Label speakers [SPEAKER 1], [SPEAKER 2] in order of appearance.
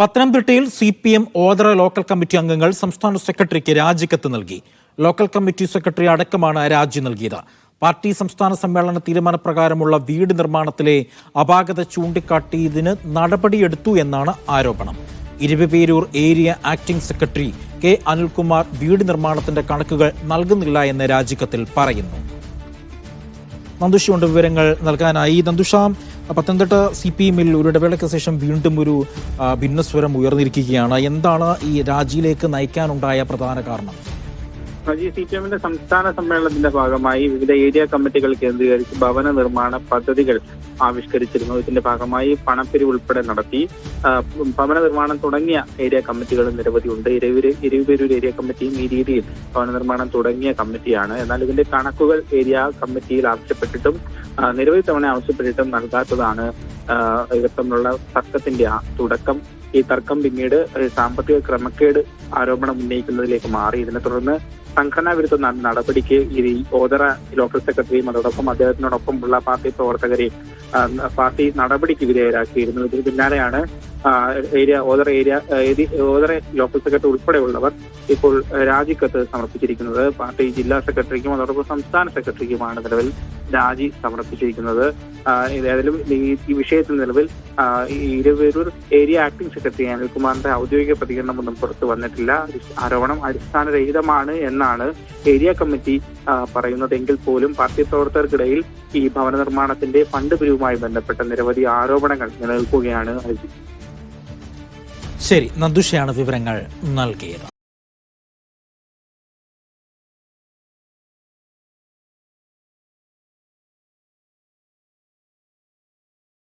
[SPEAKER 1] പത്തനംതിട്ടയിൽ C P M Othara local committee അംഗങ്ങൾ സംസ്ഥാന സെക്രട്ടറിക്ക് രാജിക്കത്ത് നൽകി. ലോക്കൽ കമ്മിറ്റി സെക്രട്ടറി അടക്കമാണ് രാജി നൽകിയത്. പാർട്ടി സംസ്ഥാന സമ്മേളന തീരുമാനപ്രകാരമുള്ള വീട് നിർമ്മാണത്തിലെ അപാകത ചൂണ്ടിക്കാട്ടിയതിന് നടപടിയെടുത്തു എന്നാണ് ആരോപണം. Eraviperoor area acting secretary K Anilkumar വീട് നിർമ്മാണത്തിന്റെ കണക്കുകൾ നൽകുന്നില്ല എന്ന് രാജിക്കത്തിൽ പറയുന്നു. നന്ദുഷുണ്ട് വിവരങ്ങൾ നൽകാനായി നന്ദുഷ. പത്തനംതിട്ട സി പി എമ്മിൽ ഒരു ഇടവേളയ്ക്ക് ശേഷം വീണ്ടും ഒരു ഭിന്നസ്വരം ഉയർന്നിരിക്കുകയാണ്. എന്താണ് ഈ രാജിയിലേക്ക് നയിക്കാനുണ്ടായ പ്രധാന കാരണം?
[SPEAKER 2] അജി സി പി എമ്മിന്റെ സംസ്ഥാന സമ്മേളനത്തിന്റെ ഭാഗമായി വിവിധ ഏരിയ കമ്മിറ്റികൾ കേന്ദ്രീകരിച്ച് ഭവന നിർമ്മാണ പദ്ധതികൾ ആവിഷ്കരിച്ചിരുന്നു. ഇതിന്റെ ഭാഗമായി പണപ്പിരിവ് ഉൾപ്പെടെ നടത്തി. ഭവന നിർമ്മാണം തുടങ്ങിയ ഏരിയ കമ്മിറ്റികൾ നിരവധി ഉണ്ട്. ഇരവിര് ഇരുപേരൂർ ഏരിയ കമ്മിറ്റിയും ഈ രീതിയിൽ ഭവന നിർമ്മാണം തുടങ്ങിയ കമ്മിറ്റിയാണ്. എന്നാൽ ഇതിന്റെ കണക്കുകൾ ഏരിയ കമ്മിറ്റിയിൽ ആവശ്യപ്പെട്ടിട്ടും നിരവധി തവണ ആവശ്യപ്പെട്ടിട്ടും നൽകാത്തതാണ് തമ്മിലുള്ള തർക്കത്തിന്റെ തുടക്കം ഈ തർക്കം പിന്നീട് സാമ്പത്തിക ക്രമക്കേട് ആരോപണം ഉന്നയിക്കുന്നതിലേക്ക് മാറി. ഇതിനെ തുടർന്ന് സംഘടനാ വിരുദ്ധ നടപടിക്ക് ഈ ഓതറ ലോക്കൽ സെക്രട്ടറിയും അതോടൊപ്പം അദ്ദേഹത്തിനോടൊപ്പമുള്ള പാർട്ടി പ്രവർത്തകരെയും പാർട്ടി നടപടിക്ക് വിധേയരാക്കിയിരുന്നു. ഇതിന് പിന്നാലെയാണ് area Othara area Othara local secretary ഉൾപ്പെടെയുള്ളവർ ഇപ്പോൾ രാജിക്കത്ത് സമർപ്പിച്ചിരിക്കുന്നത്. പാർട്ടി ജില്ലാ സെക്രട്ടറിക്കും അതോടൊപ്പം സംസ്ഥാന സെക്രട്ടറിക്കുമാണ് നിലവിൽ രാജി സമർപ്പിച്ചിരിക്കുന്നത്. ഏതായാലും ഈ വിഷയത്തിൽ നിലവിൽ ഇരുവരൂർ ഏരിയ ആക്ടിംഗ് സെക്രട്ടറി അനിൽകുമാറിന്റെ ഔദ്യോഗിക പ്രതികരണമൊന്നും പുറത്തു വന്നിട്ടില്ല. ആരോപണം അടിസ്ഥാനരഹിതമാണ് എന്നാണ് ഏരിയ കമ്മിറ്റി പറയുന്നതെങ്കിൽ പോലും പാർട്ടി പ്രവർത്തകർക്കിടയിൽ ഈ ഭവന നിർമ്മാണത്തിന്റെ ഫണ്ട് പിരിവുമായി ബന്ധപ്പെട്ട നിരവധി ആരോപണങ്ങൾ നിലനിൽക്കുകയാണ്.
[SPEAKER 1] ശരി നന്ദുഷയാണ് വിവരങ്ങൾ നൽകിയത്.